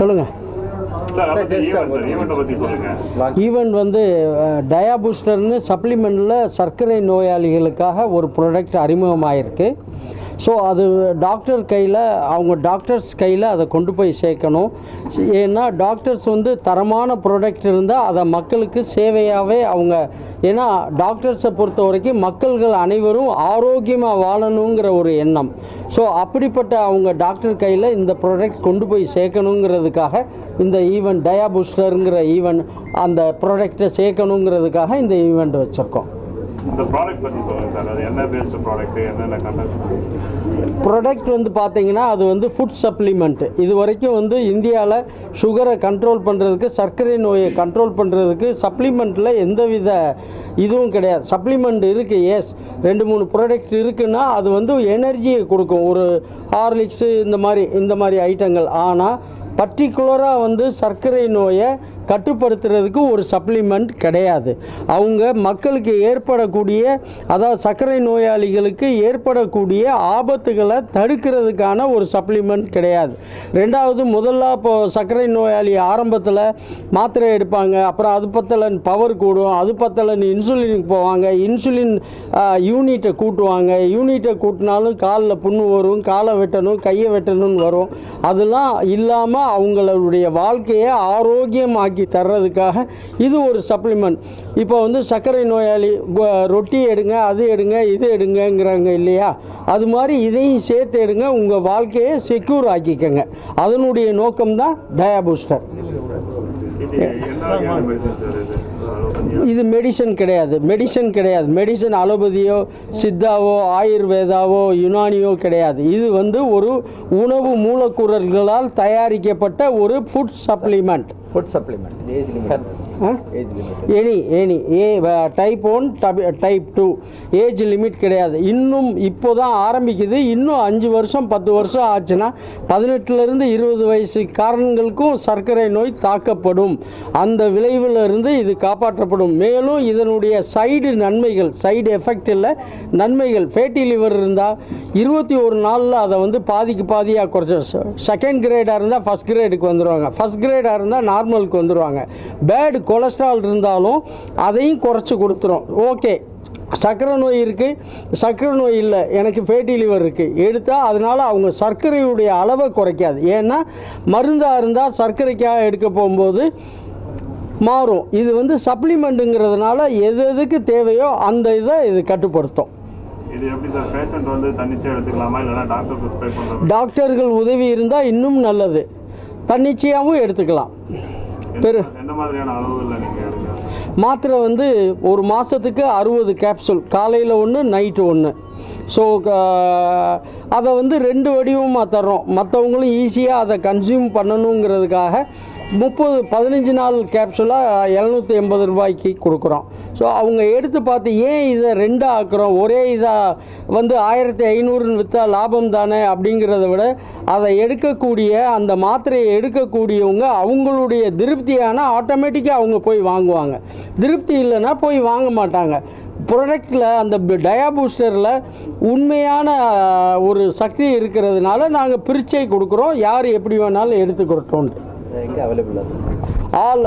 சொல்லுங்கள் சார் அதை பத்தி ஈவெண்ட் வந்து டயாபூஸ்டர்னு சப்ளிமெண்ட்டில் சர்க்கரை நோயாளிகளுக்காக ஒரு ப்ராடக்ட் அறிமுகமாயிருக்கு. ஸோ அது டாக்டர் கையில் அவங்க டாக்டர்ஸ் கையில் அதை கொண்டு போய் சேர்க்கணும். ஸ்- ஏன்னா டாக்டர்ஸ் வந்து தரமான ப்ராடக்ட் இருந்தால் அதை மக்களுக்கு சேவையாகவே அவங்க ஏன்னா டாக்டர்ஸை பொறுத்த வரைக்கும் மக்கள்கள் அனைவரும் ஆரோக்கியமாக வாழணுங்கிற ஒரு எண்ணம். ஸோ அப்படிப்பட்ட அவங்க டாக்டர் கையில் இந்த ப்ராடக்ட் கொண்டு போய் சேர்க்கணுங்கிறதுக்காக இந்த ஈவெண்ட் டயாபூஸ்டருங்கிற ஈவெண்ட் அந்த ப்ராடக்டை சேர்க்கணுங்கிறதுக்காக இந்த ஈவெண்ட் வச்சுருக்கோம். இந்த ப்ராடக்ட் பற்றி சொல்லுங்கள் சார். அது என்ன பேஸ்டு ப்ராடக்ட்டு என்னென்ன கண்டென்ட் ப்ராடக்ட் வந்து பார்த்தீங்கன்னா அது வந்து ஃபுட் சப்ளிமெண்ட் இது வரைக்கும் வந்து இந்தியாவில் சுகரை கண்ட்ரோல் பண்ணுறதுக்கு சர்க்கரை நோயை கண்ட்ரோல் பண்ணுறதுக்கு சப்ளிமெண்ட்டில் எந்தவித இதுவும் கிடையாது. சப்ளிமெண்ட் இருக்குது எஸ் ரெண்டு மூணு ப்ராடக்ட் இருக்குன்னா அது வந்து எனர்ஜியை கொடுக்கும். ஒரு ஹார்லிக்ஸு இந்த மாதிரி இந்த மாதிரி ஐட்டங்கள் ஆனால் பர்டிகுலராக வந்து சர்க்கரை நோயை கட்டுப்படுத்துறதுக்கு ஒரு சப்ளிமெண்ட் கிடையாது. அவங்க மக்களுக்கு ஏற்படக்கூடிய அதாவது சர்க்கரை நோயாளிகளுக்கு ஏற்படக்கூடிய ஆபத்துகளை தடுக்கிறதுக்கான ஒரு சப்ளிமெண்ட் கிடையாது. ரெண்டாவது முதல்ல இப்போ சர்க்கரை நோயாளி ஆரம்பத்தில் மாத்திரை எடுப்பாங்க அப்புறம் அது பத்தலன் பவர் கூடும் அது பத்தலன் இன்சுலினுக்கு போவாங்க இன்சுலின் யூனிட்டை கூட்டுவாங்க யூனிட்டை கூட்டினாலும் காலில் புண்ணு வரும் காலை வெட்டணும் கையை வெட்டணும்னு வரும். அதெல்லாம் இல்லாமல் அவங்களுடைய வாழ்க்கையை ஆரோக்கியமாக்கி தர்றதுக்காக இது ஒரு சப்ளிமெண்ட் இப்போ வந்து சர்க்கரை நோயாளி ரொட்டி எடுங்க அது எடுங்க இது எடுங்கங்கிறாங்க இல்லையா? அது மாதிரி இதையும் சேர்த்து எடுங்க உங்கள் வாழ்க்கையை செக்யூர் ஆக்கிக்கங்க. அதனுடைய நோக்கம்தான் டயாபூஸ்டர் இது மெடிசன் கிடையாது. மெடிசன் கிடையாது. மெடிசன் அலோபதியோ சித்தாவோ ஆயுர்வேதாவோ யுனானியோ கிடையாது. இது வந்து ஒரு உணவு மூலக்கூறல்களால் தயாரிக்கப்பட்ட ஒரு food supplement food supplement age limit age limit any any a type one type two age limit கிடையாது. இன்னும் இப்போ தான் ஆரம்பிக்குது. இன்னும் அஞ்சு வருஷம் பத்து வருஷம் ஆச்சுன்னா பதினெட்டுலேருந்து இருபது வயசு காரணங்களுக்கும் சர்க்கரை நோய் தாக்கப்படும். அந்த விளைவில் இருந்து இது காப்பாற்றப்படும். மேலும் இதனுடைய சைடு நன்மைகள் சைடு எஃபெக்ட் இல்லை நன்மைகள். ஃபேட்டி லிவர் இருந்தால் இருபத்தி ஒரு நாளில் அதை வந்து பாதிக்கு பாதியாக குறைச்ச செகண்ட் கிரேடாக இருந்தால் ஃபஸ்ட் கிரேடுக்கு வந்துடுவாங்க ஃபஸ்ட் கிரேடாக இருந்தால் நார்மலுக்கு வந்துடுவாங்க பேடு கொலஸ்ட்ரால் இருந்தாலும் அதையும் குறைச்சி கொடுத்துரும். ஓகே. சர்க்கரை நோய் இருக்குது சர்க்கரை நோய் இல்லை. எனக்கு ஃபேட்டி லிவர் இருக்குது எடுத்தால் அதனால் அவங்க சர்க்கரையுடைய அளவை குறைக்காது. ஏன்னா மருந்தாக இருந்தால் சர்க்கரைக்காக எடுக்க போகும்போது மாறும். இது வந்து சப்ளிமெண்ட்டுங்கிறதுனால எது எதுக்கு தேவையோ அந்த இதை இது கட்டுப்படுத்தும். டாக்டர்கள் உதவி இருந்தால் இன்னும் நல்லது. தன்னிச்சையாகவும் எடுத்துக்கலாம். பெரு. மாத்திரை வந்து ஒரு மாதத்துக்கு அறுபது கேப்சூல் காலையில் ஒன்று நைட்டு ஒன்று ஸோ அதை வந்து ரெண்டு வடிவமாக தர்றோம். மற்றவங்களும் ஈஸியாக அதை கன்சியூம் பண்ணணுங்கிறதுக்காக முப்பது பதினஞ்சு நாள் கேப்சூலாக எழுநூற்றி எண்பது ரூபாய்க்கு கொடுக்குறோம். ஸோ அவங்க எடுத்து பார்த்து ஏன் இதை ரெண்டாக ஆக்குறோம்? ஒரே இதாக வந்து ஆயிரத்தி ஐநூறுன்னு விற்றா லாபம் தானே அப்படிங்கிறத விட அதை எடுக்கக்கூடிய அந்த மாத்திரையை எடுக்கக்கூடியவங்க அவங்களுடைய திருப்தியான ஆட்டோமேட்டிக்காக அவங்க போய் வாங்குவாங்க. திருப்தி இல்லைன்னா போய் வாங்க மாட்டாங்க. ப்ரொடக்டில் அந்த டயாபூஸ்டரில் உண்மையான ஒரு சக்தி இருக்கிறதுனால நாங்கள் பிரிச்சை கொடுக்குறோம். யார் எப்படி வேணாலும் எடுத்துக்கிறோன்ட்டு ಅವೈಲೇಬಲ್ ಆಲ್